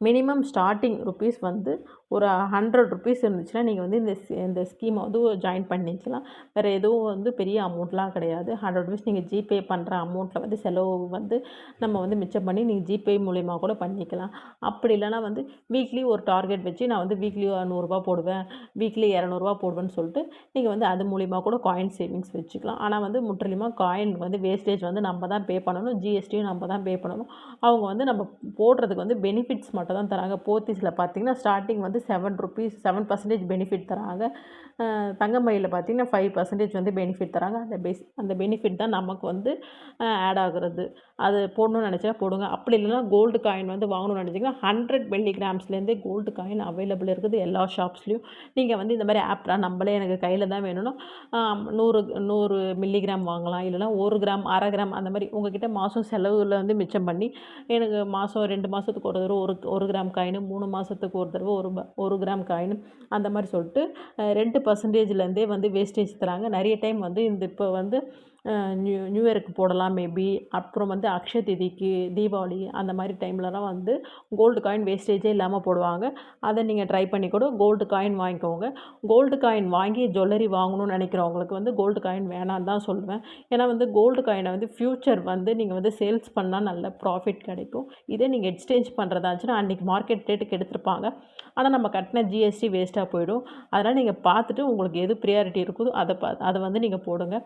மினிமம் ஸ்டார்டிங் ருப்பீஸ் வந்து ஒரு ஹண்ட்ரட் ருபீஸ் இருந்துச்சுன்னா நீங்கள் வந்து இந்த இந்த ஸ்கீமை வந்து ஜாயின் பண்ணிக்கலாம். வேறு எதுவும் வந்து பெரிய அமௌண்ட்லாம் கிடையாது. ஹண்ட்ரட் ருபீஸ் நீங்கள் ஜிபே பண்ணுற அமௌண்ட்டில் வந்து செலவு வந்து நம்ம வந்து மிச்சம் பண்ணி நீங்கள் ஜிபே மூலிமா கூட பண்ணிக்கலாம். அப்படி இல்லைனா வந்து வீக்லி ஒரு டார்கெட் வச்சு நான் வந்து வீக்லி நூறுரூவா போடுவேன். வீக்லி இரநூறுவா போடுவேன்னு சொல்லிட்டு நீங்கள் வந்து அது மூலிமா கூட காயின் சேவிங்ஸ் வச்சுக்கலாம். ஆனால் வந்து முற்றிலுமாக காயின் வந்து வேஸ்டேஜ் வந்து நம்ம தான் பே பண்ணணும். ஜிஎஸ்டியும் நம்ம தான் பே பண்ணணும். அவங்க வந்து நம்ம போடுறதுக்கு வந்து பெனிஃபிட்ஸ் மட்டும் தான் தராங்க. போத்திஸில் பார்த்தீங்கன்னா ஸ்டார்டிங் வந்து seven rupees seven percentage benefit தராங்க. தங்கமயிலில் பார்த்திங்கன்னா ஃபைவ் பர்சன்டேஜ் வந்து பெனிஃபிட் தராங்க. அந்த பெஸ் அந்த பெனிஃபிட் தான் நமக்கு வந்து ஆட் ஆகுறது. அது போடணும்னு நினச்சா போடுங்க. அப்படி இல்லைன்னா கோல்டு காயின் வந்து வாங்கணும்னு நினச்சிங்கன்னா ஹண்ட்ரட் மில்லி கிராம்ஸ்லேருந்தே கோல்டு காயின் அவைலபிள் இருக்குது எல்லா ஷாப்ஸ்லேயும் நீங்கள் வந்து இந்த மாதிரி ஆப்ரா நம்மளே எனக்கு கையில் தான் வேணும்னா நூறு நூறு மில்லிகிராம் வாங்கலாம். இல்லைனா ஒரு கிராம் அரை கிராம் அந்த மாதிரி உங்ககிட்ட மாதம் செலவில் வந்து மிச்சம் பண்ணி எனக்கு மாதம் ரெண்டு மாதத்துக்கு ஒரு தடவை ஒரு ஒரு கிராம் காயின் மூணு மாதத்துக்கு ஒரு தடவை ஒரு ஒரு கிராம் காயின் அந்த மாதிரி சொல்லிட்டு ரெண்டு பர்சன்டேஜ்லேருந்தே வந்து வேஸ்டேஜ் தராங்க. நிறைய டைம் வந்து இந்த இப்போ வந்து நியூ நியூ இயருக்கு போடலாம் மேபி அப்புறம் வந்து அக்ஷய திதிக்கு தீபாவளி அந்த மாதிரி டைம்லலாம் வந்து கோல்டு காயின் வேஸ்டேஜே இல்லாமல் போடுவாங்க. அதை நீங்கள் ட்ரை பண்ணி கூட கோல்டு காயின் வாங்கிக்கோங்க. கோல்டு காயின் வாங்கி ஜுவல்லரி வாங்கணும்னு நினைக்கிறவங்களுக்கு வந்து கோல்டு காயின் வேணான்னு தான் சொல்லுவேன். ஏன்னா வந்து கோல்டு காயினை வந்து ஃப்யூச்சர் வந்து நீங்கள் வந்து சேல்ஸ் பண்ணால் நல்ல ப்ராஃபிட் கிடைக்கும். இதே நீங்கள் எக்ஸ்சேஞ்ச் பண்ணுறதா இருந்துச்சுன்னா அன்றைக்கி மார்க்கெட் ரேட்டுக்கு எடுத்திருப்பாங்க. ஆனால் நம்ம கட்டின ஜிஎஸ்டி வேஸ்ட்டாக போயிடும். அதனால் நீங்கள் பார்த்துட்டு உங்களுக்கு எது ப்ரியாரிட்டி இருக்குதோ அதை பா அதை வந்து நீங்கள் போடுங்க.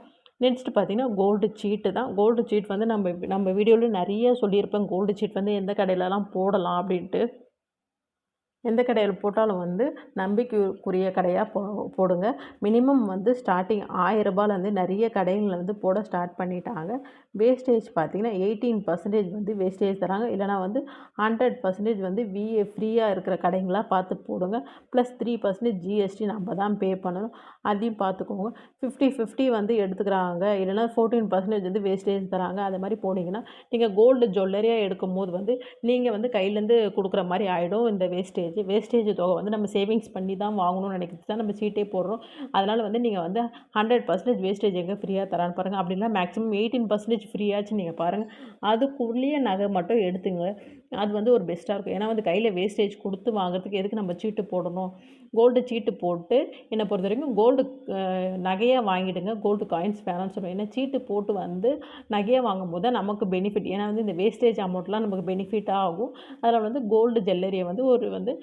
நெக்ஸ்ட் பார்த்திங்கன்னா கோல்டு சீட்டு தான். கோல்டு சீட் வந்து நம்ம நம்ம வீடியோவில் நிறைய சொல்லியிருப்பேன். கோல்டு சீட் வந்து எந்த கடையிலலாம் போடலாம் அப்படின்ட்டு. எந்த கடையில் போட்டாலும் வந்து நம்பிக்கைக்குரிய கடையாக போ போடுங்க. மினிமம் வந்து ஸ்டார்டிங் ஆயிரரூபாலேருந்து நிறைய கடைகளில் வந்து போட ஸ்டார்ட் பண்ணிட்டாங்க. வேஸ்டேஜ் பார்த்திங்கன்னா எயிட்டீன் பர்சன்டேஜ் வந்து வேஸ்டேஜ் தராங்க. இல்லைனா வந்து ஹண்ட்ரட் பர்சன்டேஜ் வந்து விஏ ஃப்ரீயாக இருக்கிற கடைங்களாக பார்த்து போடுங்க. ப்ளஸ் த்ரீ பர்சன்டேஜ் ஜிஎஸ்டி நம்ம தான் பே பண்ணணும். அதையும் பார்த்துக்கோங்க. ஃபிஃப்டி ஃபிஃப்டி வந்து எடுத்துக்கிறாங்க. இல்லைனா ஃபோர்டீன் பர்சன்டேஜ் வந்து வேஸ்டேஜ் தராங்க. அது மாதிரி போனீங்கன்னா நீங்கள் கோல்டு ஜுவல்லரியாக எடுக்கும் போது வந்து நீங்கள் வந்து கையிலேருந்து கொடுக்குற மாதிரி ஆகிடும் இந்த வேஸ்டேஜ் வேஸ்டேஜ் தொகை வந்து நம்ம சேவிங்ஸ் பண்ணி தான் வாங்கணும்னு நினைக்கிறது தான் நம்ம சீட்டே போடுறோம். அதனால் வந்து நீங்கள் வந்து ஹண்ட்ரட் பர்சன்டேஜ் வேஸ்டேஜ் எங்கே ஃப்ரீயாக தரான்னு பாருங்கள் அப்படின்னா மேக்ஸிமம் எயிட்டீன் பர்சன்டேஜ் ஃப்ரீயாச்சு நீங்கள் பாருங்கள் அதுக்குள்ளேயே நகை மட்டும் எடுத்துங்க. அது வந்து ஒரு பெஸ்ட்டாக இருக்கும். ஏன்னா வந்து கையில் வேஸ்டேஜ் கொடுத்து வாங்குறதுக்கு எதுக்கு நம்ம சீட்டு போடணும்? கோல்டு சீட்டு போட்டு என்னை பொறுத்த வரைக்கும் கோல்டு நகையாக வாங்கிடுங்க. கோல்டு காயின்ஸ் வேணாம்னு சொல்லுவேன் ஏன்னா சீட்டு போட்டு வந்து நகையாக வாங்கும் போது தான் நமக்கு பெனிஃபிட் ஏன்னா வந்து இந்த வேஸ்டேஜ் அமௌண்ட்லாம் நமக்கு பெனிஃபிட்டாக ஆகும். அதில் வந்து கோல்டு ஜுவல்லரியை வந்து ஒரு வந்து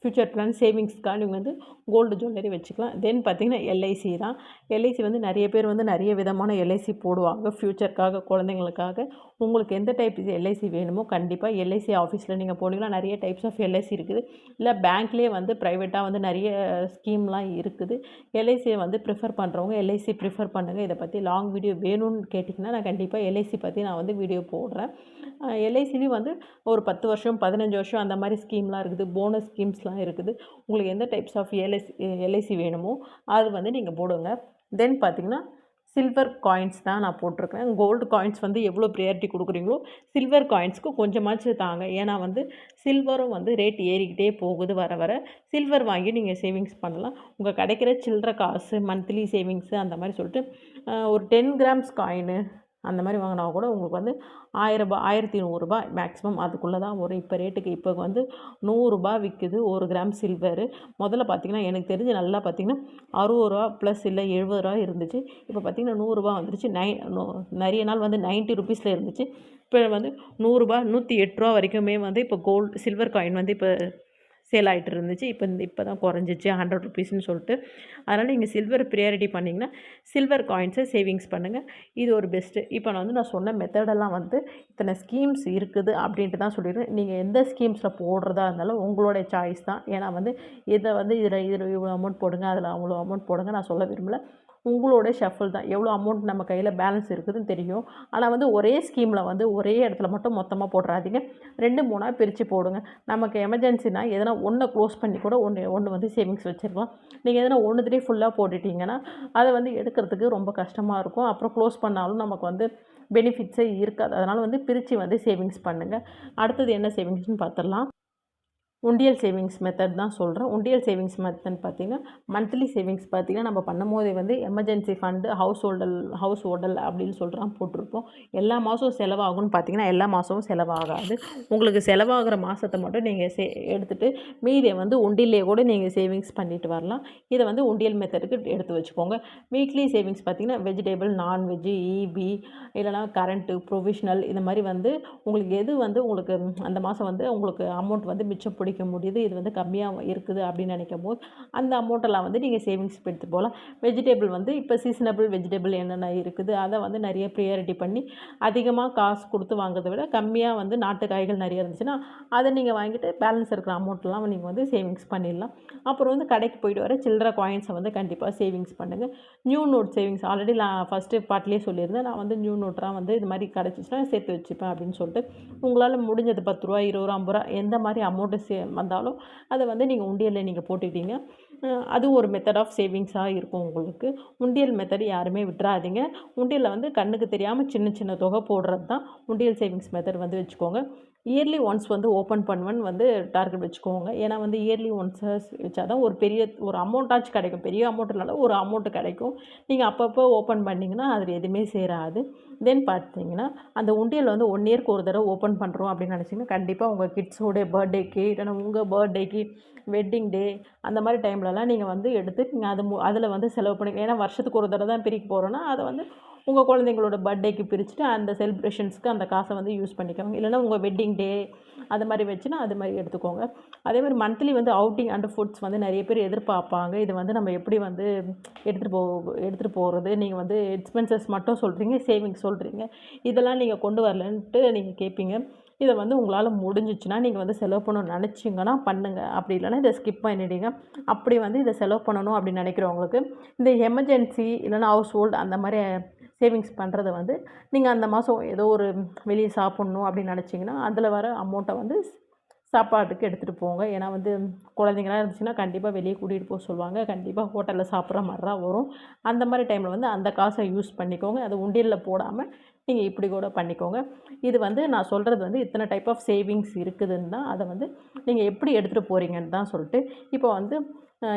ஃப்யூச்சர் பிளான் சேவிங்ஸ்க்காக நீங்கள் வந்து கோல்டு ஜுவல்லரி வச்சுக்கலாம். தென் பார்த்திங்கன்னா எல்ஐசி தான். எல்ஐசி வந்து நிறைய பேர் வந்து நிறைய விதமான எல்ஐசி போடுவாங்க. ஃப்யூச்சருக்காக குழந்தைங்களுக்காக. உங்களுக்கு எந்த டைப் எல்ஐசி வேணுமோ கண்டிப்பாக எல்ஐசி ஆஃபீஸில் நீங்கள் போனீங்கன்னா நிறைய டைப்ஸ் ஆஃப் எல்ஐசி இருக்குது. இல்லை பேங்க்லேயே வந்து ப்ரைவேட்டாக வந்து நிறைய ஸ்கீம்லாம் இருக்குது. எல்ஐசியை வந்து ப்ரிஃபர் பண்ணுறவங்க எல்ஐசி ப்ரிஃபர் பண்ணுங்கள் இதை பற்றி லாங் வீடியோ வேணும்னு கேட்டிங்கன்னா நான் கண்டிப்பாக எல்ஐசி பற்றி நான் வந்து வீடியோ போடுறேன். எல்ஐசிலையும் வந்து ஒரு பத்து வருஷம் பதினஞ்சு வருஷம் அந்த மாதிரி ஸ்கீம்லாம் இருக்குது. போனஸ் ஸ்கீம்ஸ்லாம் இருக்குது. உங்களுக்கு எந்த டைப்ஸ் ஆஃப் எல்ஐசி எல்ஐசி வேணுமோ அது வந்து நீங்கள் போடுங்க. தென் பார்த்திங்கன்னா சில்வர் காயின்ஸ் தான் நான் போட்டிருக்கேன். கோல்டு காயின்ஸ் வந்து எவ்வளோ ப்ரியாரிட்டி கொடுக்குறீங்களோ சில்வர் காயின்ஸ்க்கு கொஞ்சமாச்சும் தாங்க. ஏன்னா வந்து சில்வரும் வந்து ரேட் ஏறிக்கிட்டே போகுது வர வர. சில்வர் வாங்கி நீங்கள் சேவிங்ஸ் பண்ணலாம். உங்கள் கிடைக்கிற சில்லற காசு மந்த்லி சேவிங்ஸு அந்த மாதிரி சொல்லிட்டு ஒரு டென் கிராம்ஸ் காயினு அந்த மாதிரி வாங்கினா கூட உங்களுக்கு வந்து ஆயிரரூபா ஆயிரத்தி நூறுரூபா மேக்ஸிமம் அதுக்குள்ளே தான் வரும். இப்போ ரேட்டுக்கு இப்போ வந்து நூறுரூபா விற்குது ஒரு கிராம் சில்வரு முதல்ல பார்த்திங்கன்னா எனக்கு தெரிஞ்சு நல்லா பார்த்திங்கன்னா அறுபது ரூபா ப்ளஸ் இல்லை எழுபது ரூபா இருந்துச்சு. இப்போ பார்த்திங்கன்னா நூறுரூபா வந்துருச்சு. நை நிறைய நாள் வந்து நைன்ட்டி ருபீஸில் இருந்துச்சு. இப்போ வந்து நூறுரூபா நூற்றி எட்டு ரூபா வரைக்குமே வந்து இப்போ கோல்டு சில்வர் காயின் வந்து இப்போ சேல் ஆகிட்டு இருந்துச்சு. இப்போ இந்த இப்போ தான் குறைஞ்சிச்சு ஹண்ட்ரட் ருபீஸ்னு சொல்லிட்டு. அதனால் நீங்கள் சில்வர் ப்ரியாரிட்டி பண்ணிங்கன்னா சில்வர் காயின்ஸை சேவிங்ஸ் பண்ணுங்கள் இது ஒரு பெஸ்ட்டு இப்போ நான் வந்து நான் சொன்ன மெத்தடெல்லாம் வந்து இத்தனை ஸ்கீம்ஸ் இருக்குது அப்படின்ட்டு தான் சொல்லிடுறேன். நீங்கள் எந்த ஸ்கீம்ஸில் போடுறதா இருந்தாலும் உங்களுடைய சாய்ஸ் தான். ஏன்னா வந்து இதை வந்து இதில் இதில் இவ்வளோ அமௌண்ட் போடுங்க அதில் அவ்வளோ அமௌண்ட் போடுங்க நான் சொல்ல விரும்பலை. உங்களோட ஷஃபிள் தான். எவ்வளோ அமௌண்ட் நம்ம கையில் பேலன்ஸ் இருக்குதுன்னு தெரியும். ஆனால் வந்து ஒரே ஸ்கீமில் வந்து ஒரே இடத்துல மட்டும் மொத்தமாக போடுறாதீங்க ரெண்டு மூணாக பிரித்து போடுங்க. நமக்கு எமர்ஜென்சினா எதனா ஒன்றை க்ளோஸ் பண்ணி கூட ஒன்று ஒன்று வந்து சேவிங்ஸ் வச்சுருக்கலாம். நீங்கள் எதனா ஒன்றுத்துலேயே ஃபுல்லாக போட்டுட்டிங்கன்னா அதை வந்து எடுக்கிறதுக்கு ரொம்ப கஷ்டமாக இருக்கும். அப்புறம் க்ளோஸ் பண்ணாலும் நமக்கு வந்து பெனிஃபிட்ஸே இருக்காது. அதனால் வந்து பிரித்து வந்து சேவிங்ஸ் பண்ணுங்கள் அடுத்தது என்ன சேவிங்ஸ்னு பார்த்துடலாம் உண்டியல் சேவிங்ஸ் மெத்தட் தான் சொல்கிறேன் உண்டியல் சேவிங்ஸ் மெத்தட் பார்த்திங்கன்னா மந்த்லி சேவிங்ஸ் பார்த்திங்கன்னா நம்ம பண்ணும்போதே வந்து எமர்ஜென்சி ஃபண்டு ஹவுஸ் ஹோல்டல் ஹவுஸ் ஹோல்டல் அப்படின்னு சொல்கிறான் போட்டிருப்போம். எல்லா மாதம் செலவாகும்னு பார்த்திங்கன்னா எல்லா மாதமும் செலவாகாது. உங்களுக்கு செலவாகிற மாதத்தை மட்டும் நீங்கள் சே எடுத்துகிட்டு மீதியை வந்து உண்டியிலே கூட நீங்கள் சேவிங்ஸ் பண்ணிட்டு வரலாம். இதை வந்து உண்டியல் மெத்தடுக்கு எடுத்து வச்சுக்கோங்க. வீக்லி சேவிங்ஸ் பார்த்திங்கன்னா வெஜிடேபிள் நான்வெஜ்ஜு இபி இல்லைனா கரண்ட்டு ப்ரொவிஷ்னல் இந்த மாதிரி வந்து உங்களுக்கு எது வந்து உங்களுக்கு அந்த மாதம் வந்து உங்களுக்கு அமௌண்ட் வந்து மிச்சம் பிடிக்க முடியுது இது வந்து கம்மியாக இருக்குது அப்படின்னு நினைக்கும் போது அந்த அமௌண்ட்டெல்லாம் வந்து நீங்கள் சேவிங்ஸ் எடுத்து போகலாம். வெஜிடபிள் வந்து இப்போ சீசனபிள் வெஜிடபிள் என்னென்ன இருக்குது அதை வந்து நிறைய ப்ரியாரிட்டி பண்ணி அதிகமாக காசு கொடுத்து வாங்குறதை விட கம்மியாக வந்து நாட்டு காய்கள் நிறைய இருந்துச்சுன்னா அதை நீங்கள் வாங்கிட்டு பேலன்ஸ் இருக்கிற அமௌண்ட்லாம் நீங்கள் வந்து சேவிங்ஸ் பண்ணிடலாம். அப்புறம் வந்து கடைக்கு போயிட்டு வர சில்லற காயின்ஸை வந்து கண்டிப்பாக சேவிங்ஸ் பண்ணுங்கள் நியூ நோட் சேவிங்ஸ் ஆல்ரெடி நான் ஃபஸ்ட்டு பார்ட்லேயே சொல்லியிருந்தேன். நான் வந்து நியூ நோட்டாக வந்து இது மாதிரி கிடச்சிச்சின்னா சேர்த்து வச்சுப்பேன் அப்படின்னு சொல்லிட்டு உங்களால் முடிஞ்சது பத்து ரூபா இருபது ரூபா ஐம்பது ரூபா எந்த மாதிரி அமௌண்ட்டு சே வந்தாலும் அதை வந்து நீங்கள் உண்டியலில் நீங்கள் போட்டுக்கிட்டீங்க. அது ஒரு மெத்தட் ஆஃப் சேவிங்ஸாக இருக்கும் உங்களுக்கு. உண்டியல் மெத்தட் யாருமே விட்டுறாதீங்க. உண்டியலில் வந்து கண்ணுக்கு தெரியாமல் சின்ன சின்ன தொகை போடுறது தான் உண்டியல் சேவிங்ஸ் மெத்தட் வந்து வச்சுக்கோங்க. இயர்லி ஒன்ஸ் வந்து ஓப்பன் பண்ணுவேன்னு வந்து டார்கெட் வச்சுக்கோங்க. ஏன்னா வந்து இயர்லி ஒன்ஸ் வச்சா தான் ஒரு பெரிய ஒரு அமௌண்ட்டாச்சும் கிடைக்கும். பெரிய அமௌண்ட் இல்லைனாலும் ஒரு அமௌண்ட்டு கிடைக்கும். நீங்கள் அப்பப்போ ஓப்பன் பண்ணிங்கன்னா அதில் எதுவுமே சேராது. தென் பார்த்தீங்கன்னா அந்த உண்டியல் வந்து ஒன் இயர்க்கு ஒரு தடவை ஓப்பன் பண்ணுறோம் அப்படின்னு நினச்சிங்கன்னா கண்டிப்பாக உங்கள் கிட்ஸோடைய பர்த்டேக்கு இல்லைனா உங்கள் பர்த்டேக்கு வெட்டிங் டே அந்த மாதிரி டைம்லலாம் நீங்கள் வந்து எடுத்து நீங்கள் அது அதில் வந்து செலவு பண்ணிக்கலாம். ஏன்னா வருஷத்துக்கு ஒரு தடவை தான் பிரிக்க போகிறோன்னா அதை வந்து உங்கள் குழந்தைங்களோட பர்த்டேக்கு பிரிச்சுட்டு அந்த செலிப்ரேஷன்ஸ்க்கு அந்த காசை வந்து யூஸ் பண்ணிக்கோங்க. இல்லைனா உங்கள் வெட்டிங் டே அது மாதிரி வச்சுன்னா அது மாதிரி எடுத்துக்கோங்க. அதே மாதிரி மந்த்லி வந்து அவுட்டிங் அண்ட் ஃபுட்ஸ் வந்து நிறைய பேர் எதிர்பார்ப்பாங்க. இது வந்து நம்ம எப்படி வந்து எடுத்துகிட்டு போ எடுத்துகிட்டு போகிறது நீங்கள் வந்து எக்ஸ்பென்சஸ் மட்டும் சொல்கிறீங்க சேவிங்ஸ் சொல்கிறீங்க இதெல்லாம் நீங்கள் கொண்டு வரலன்ட்டு நீங்கள் கேட்பீங்க இதை வந்து உங்களால் முடிஞ்சிச்சுன்னா நீங்கள் வந்து செலவு பண்ணணும்னு நினச்சிங்கன்னா பண்ணுங்கள் அப்படி இல்லைன்னா இதை ஸ்கிப் பண்ணிடுங்க. அப்படி வந்து இதை செலவு பண்ணணும் அப்படின்னு நினைக்கிறவங்களுக்கு இந்த எமர்ஜென்சி இல்லைன்னா ஹவுஸ் ஹோல்டு அந்த மாதிரி சேவிங்ஸ் பண்ணுறத வந்து நீங்கள் அந்த மாதம் ஏதோ ஒரு வெளியே சாப்பிட்ணும் அப்படின்னு நினச்சிங்கன்னா அதில் வர அமௌண்ட்டை வந்து சாப்பாட்டுக்கு எடுத்துகிட்டு போங்க. ஏன்னா வந்து குழந்தைங்களாம் இருந்துச்சுன்னா கண்டிப்பாக வெளியே கூட்டிகிட்டு போக சொல்லுவாங்க. கண்டிப்பாக ஹோட்டலில் சாப்பிட்ற மாதிரி தான் வரும். அந்த மாதிரி டைமில் வந்து அந்த காசை யூஸ் பண்ணிக்கோங்க. அது உண்டியலில் போடாமல் நீங்கள் இப்படி கூட பண்ணிக்கோங்க. இது வந்து நான் சொல்கிறது வந்து இத்தனை டைப் ஆஃப் சேவிங்ஸ் இருக்குதுன்னு தான். அதை வந்து நீங்கள் எப்படி எடுத்துகிட்டு போகிறீங்கன்னு தான் சொல்லிட்டு. இப்போ வந்து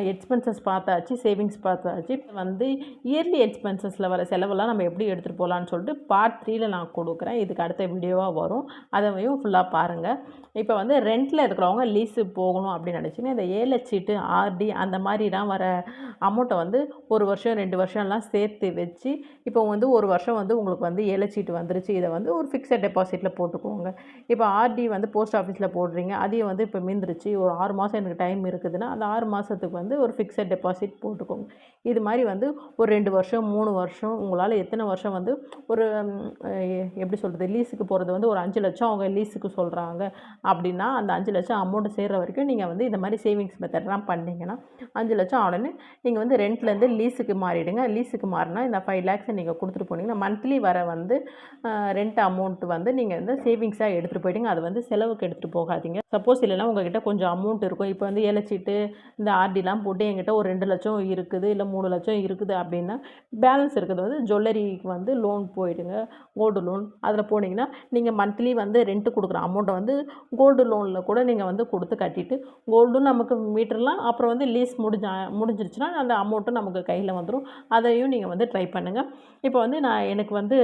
எக்ஸ்பென்சஸ் பார்த்தாச்சு சேவிங்ஸ் பார்த்தாச்சு. வந்து இயர்லி எக்ஸ்பென்சஸில் வர செலவெல்லாம் நம்ம எப்படி எடுத்துகிட்டு போகலான்னு சொல்லிட்டு பார்ட் த்ரீயில் நான் கொடுக்குறேன். இதுக்கு அடுத்த வீடியோவாக வரும். அதையும் ஃபுல்லாக பாருங்கள் இப்போ வந்து ரெண்டில் இருக்கிறவங்க லீஸு போகணும் அப்படின்னு நினச்சிங்கன்னா இந்த ஏழை ஆர்டி அந்த மாதிரிலாம் வர அமௌண்ட்டை வந்து ஒரு வருஷம் ரெண்டு வருஷம்லாம் சேர்த்து வச்சு இப்போ வந்து ஒரு வருஷம் வந்து உங்களுக்கு வந்து ஏழை ஷீட் வந்துருச்சு. இதை வந்து ஒரு ஃபிக்ஸட் டெபாசிட்டில் போட்டுக்கோங்க. இப்போ ஆர்டி வந்து போஸ்ட் ஆஃபீஸில் போடுறீங்க. அதையும் வந்து இப்போ மீந்துருச்சு. ஒரு ஆறு மாதம் எனக்கு டைம் இருக்குதுன்னா அந்த ஆறு மாதத்துக்கு வந்து ஒரு ஃபிக்ஸட் டெபாசிட் போட்டுக்கோங்க. இது மாதிரி வந்து ஒரு ரெண்டு வருஷம் மூணு வருஷம் உங்களால் எத்தனை வருஷம் வந்து ஒரு எப்படி சொல்கிறது லீஸுக்கு போகிறது வந்து ஒரு அஞ்சு லட்சம் அவங்க லீஸுக்கு சொல்கிறாங்க அப்படின்னா அந்த அஞ்சு லட்சம் அமௌண்ட்டு சேர்கிற வரைக்கும் நீங்கள் வந்து இந்த மாதிரி சேவிங்ஸ் மெத்தட்லாம் பண்ணிங்கன்னா அஞ்சு லட்சம் உடனே நீங்கள் வந்து ரெண்ட்லேருந்து லீஸுக்கு மாறிடுங்க. லீஸுக்கு மாறினா இந்த ஃபைவ் லேக்ஸை நீங்கள் கொடுத்துட்டு போனீங்கன்னா மந்த்லி வர வந்து ரெண்ட் அமௌண்ட் வந்து நீங்கள் வந்து சேவிங்ஸாக எடுத்துகிட்டு போயிடுங்க. அது வந்து செலவுக்கு எடுத்துகிட்டு போகாதீங்க. சப்போஸ் இல்லைனா உங்ககிட்ட கொஞ்சம் அமௌண்ட் இருக்கும். இப்போ வந்து ஏலச்சீட்டு இந்த ஆர்டிலாம் போட்டு என்கிட்ட ஒரு ரெண்டு லட்சம் இருக்குது இல்லை மூணு லட்சம் இருக்குது அப்படின்னா பேலன்ஸ் இருக்கிறது வந்து ஜுவல்லரிக்கு வந்து லோன் போயிடுங்க. கோல்டு லோன் அதில் போனீங்கன்னா நீங்கள் மந்த்லி வந்து ரெண்ட்டு கொடுக்குற அமௌண்ட்டை வந்து கோல்டு லோனில் கூட நீங்கள் வந்து கொடுத்து கட்டிட்டு கோல்டும் நமக்கு மீட்டர்லாம். அப்புறம் வந்து லீஸ் முடிஞ்ச முடிஞ்சிருச்சுன்னா அந்த அமௌண்ட்டும் நமக்கு கையில் வந்துடும் அதையும் நீங்கள் வந்து ட்ரை பண்ணுங்கள் இப்போ வந்து நான் எனக்கு வந்து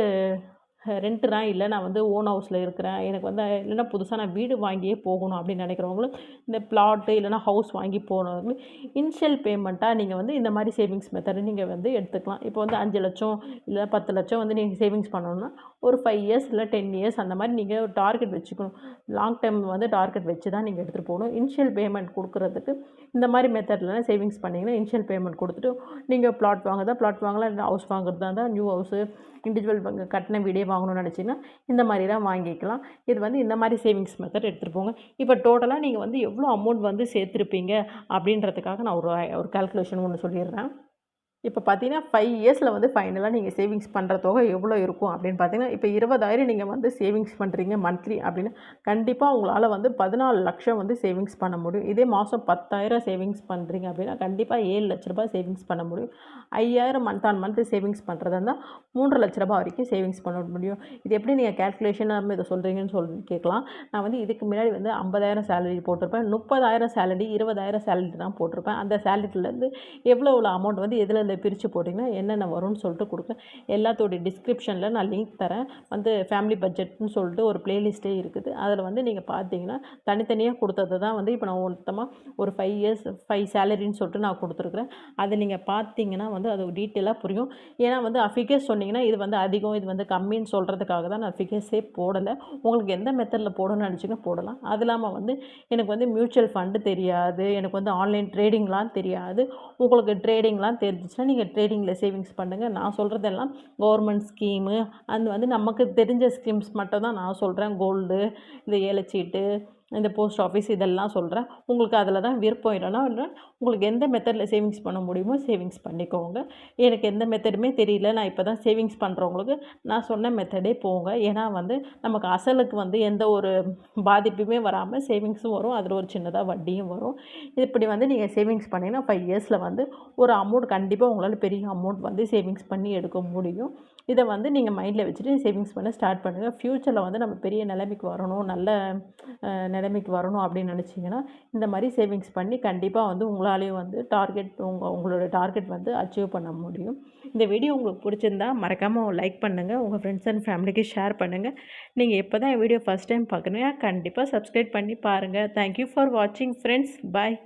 ரெண்ட்டுனா இல்லை நான் வந்து ஓன் ஹவுஸில் இருக்கிறேன். எனக்கு வந்து இல்லைன்னா புதுசாக நான் வீடு வாங்கியே போகணும் அப்படின்னு நினைக்கிறவங்களும் இந்த பிளாட்டு இல்லைனா ஹவுஸ் வாங்கி போனவங்களும் இன்ஷியல் பேமெண்ட்டாக நீங்கள் வந்து இந்த மாதிரி சேவிங்ஸ் மெத்தடை நீங்கள் வந்து எடுத்துக்கலாம். இப்போ வந்து அஞ்சு லட்சம் இல்லை பத்து லட்சம் வந்து நீங்கள் சேவிங்ஸ் பண்ணணுன்னா ஒரு ஃபைவ் இயர்ஸ் இல்லை டென் இயர்ஸ் அந்த மாதிரி நீங்கள் ஒரு டார்கெட் வச்சுக்கணும். லாங் டைம் வந்து டார்கெட் வச்சு தான் நீங்கள் எடுத்துகிட்டு போகணும். இன்ஷியல் பேமெண்ட் கொடுக்குறதுக்கு இந்த மாதிரி மெத்தடில் சேவிங்ஸ் பண்ணிங்கன்னா இன்ஷியல் பேமெண்ட் கொடுத்துட்டு நீங்கள் பிளாட் வாங்குறதா பிளாட் வாங்கலாம் இல்லை ஹவுஸ் வாங்குறதா இருந்தால் நியூ ஹவுஸு இண்டிவிஜுவல் கட்டின வீடே வாங்கணும்னு நினச்சிங்கன்னா இந்த மாதிரிலாம் வாங்கிக்கலாம். இது வந்து இந்த மாதிரி சேவிங்ஸ் மெத்தட் எடுத்துகிட்டு போங்க. இப்போ டோட்டலாக நீங்கள் வந்து எவ்வளோ அமௌண்ட் வந்து சேர்த்துருப்பீங்க அப்படின்றதுக்காக நான் ஒரு ஒரு கால்குலேஷன் ஒன்று சொல்லிடுறேன். இப்போ பார்த்தீங்கன்னா ஃபைவ் இயர்ஸில் வந்து ஃபைனலாக நீங்கள் சேவிங்ஸ் பண்ணுற தொகை எவ்வளோ இருக்கும் அப்படின்னு பார்த்தீங்கன்னா இப்போ இருபதாயிரம் நீங்கள் வந்து சேவிங்ஸ் பண்ணுறீங்க மந்த்லி அப்படின்னு. கண்டிப்பாக உங்களால் வந்து பதினாலு லட்சம் வந்து சேவிங்ஸ் பண்ண முடியும். இதே மாதம் பத்தாயிரம் சேவிங்ஸ் பண்ணுறீங்க அப்படின்னா கண்டிப்பாக ஏழு லட்ச ரூபாய் சேவிங்ஸ் பண்ண முடியும். ஐயாயிரம் மந்த் ஆன் மந்த் சேவிங்ஸ் பண்ணுறதா இருந்தால் மூன்று லட்ச ரூபாய் வரைக்கும் சேவிங்ஸ் பண்ண முடியும். இது எப்படி நீங்கள் கேல்குலேஷனாக இதை சொல்கிறீங்கன்னு சொல்லி கேட்கலாம். நான் வந்து இதுக்கு முன்னாடி வந்து ஐம்பதாயிரம் சேலரி போட்டிருப்பேன். முப்பதாயிரம் சேலரி இருபதாயிரம் சேலரி தான் போட்டிருப்பேன். அந்த சேலரியிலேருந்து எவ்வளோ எவ்வளோ அமௌண்ட் வந்து எதில் அதில் பிரித்து போட்டிங்கன்னா என்னென்ன வரும்னு சொல்லிட்டு கொடுக்குறேன். எல்லாத்தோடைய டிஸ்கிரிப்ஷனில் நான் லிங்க் தரேன். வந்து ஃபேமிலி பட்ஜெட்னு சொல்லிட்டு ஒரு ப்ளேலிஸ்ட்டே இருக்குது. அதில் வந்து நீங்கள் பார்த்தீங்கன்னா தனித்தனியாக கொடுத்தது தான் வந்து இப்போ நான் மொத்தமாக ஒரு ஃபைவ் இயர்ஸ் ஃபைவ் சேலரின்னு சொல்லிட்டு நான் கொடுத்துருக்குறேன். அதை நீங்கள் பார்த்தீங்கன்னா வந்து அது டீட்டெயிலாக புரியும். ஏன்னா வந்து ஃபிகர்ஸ் சொன்னிங்கன்னா இது வந்து அதிகம் இது வந்து கம்மின்னு சொல்கிறதுக்காக தான் நான் ஃபிகர்ஸே போடலை. உங்களுக்கு எந்த மெத்தடில் போடணும்னு நினச்சிங்கன்னா போடலாம். அது இல்லாமல் வந்து எனக்கு வந்து மியூச்சுவல் ஃபண்டு தெரியாது. எனக்கு வந்து ஆன்லைன் ட்ரேடிங்லாம் தெரியாது. உங்களுக்கு ட்ரேடிங்லாம் இருந்துச்சுன்னா நீங்கள் ட்ரேடிங்கில் சேவிங்ஸ் பண்ணுங்கள் நான் சொல்கிறதெல்லாம் கவர்மெண்ட் ஸ்கீமு அது வந்து நமக்கு தெரிஞ்ச ஸ்கீம்ஸ் மட்டும் தான் நான் சொல்கிறேன் கோல்டு இந்த ஏலச்சீட்டு இந்த போஸ்ட் ஆஃபீஸ் இதெல்லாம் சொல்கிறேன் உங்களுக்கு அதில் தான் விருப்பம் இல்லைன்னா உங்களுக்கு எந்த மெத்தடில் சேவிங்ஸ் பண்ண முடியுமோ சேவிங்ஸ் பண்ணிக்கோங்க. எனக்கு எந்த மெத்தடுமே தெரியல நான் இப்போ தான் சேவிங்ஸ் பண்ணுறவங்களுக்கு நான் சொன்ன மெத்தடே போங்க. ஏன்னா வந்து நமக்கு அசலுக்கு வந்து எந்த ஒரு பாதிப்புமே வராமல் சேவிங்ஸும் வரும். அதில் ஒரு சின்னதாக வட்டியும் வரும். இப்படி வந்து நீங்கள் சேவிங்ஸ் பண்ணிங்கன்னா ஃபைவ் இயர்ஸில் வந்து ஒரு அமௌண்ட் கண்டிப்பாக உங்களால் பெரிய அமௌண்ட் வந்து சேவிங்ஸ் பண்ணி எடுக்க முடியும். இதை வந்து நீங்கள் மைண்டில் வச்சுட்டு சேவிங்ஸ் பண்ண ஸ்டார்ட் பண்ணுங்கள் ஃப்யூச்சரில் வந்து நம்ம பெரிய நிலைமைக்கு வரணும் நல்ல நிலைமைக்கு வரணும் அப்படின்னு நினச்சிங்கன்னா இந்த மாதிரி சேவிங்ஸ் பண்ணி கண்டிப்பாக வந்து உங்களாலேயும் வந்து டார்கெட் உங்கள் உங்களோட டார்கெட் வந்து அச்சீவ் பண்ண முடியும். இந்த வீடியோ உங்களுக்கு பிடிச்சிருந்தா மறக்காமல் லைக் பண்ணுங்கள் உங்கள் ஃப்ரெண்ட்ஸ் அண்ட் ஃபேமிலிக்கு ஷேர் பண்ணுங்கள் நீங்கள் எப்போ தான் வீடியோ ஃபஸ்ட் டைம் பார்க்குறீங்க கண்டிப்பாக சப்ஸ்கிரைப் பண்ணி பாருங்கள் தேங்க்யூ ஃபார் வாட்சிங் ஃப்ரெண்ட்ஸ் பாய்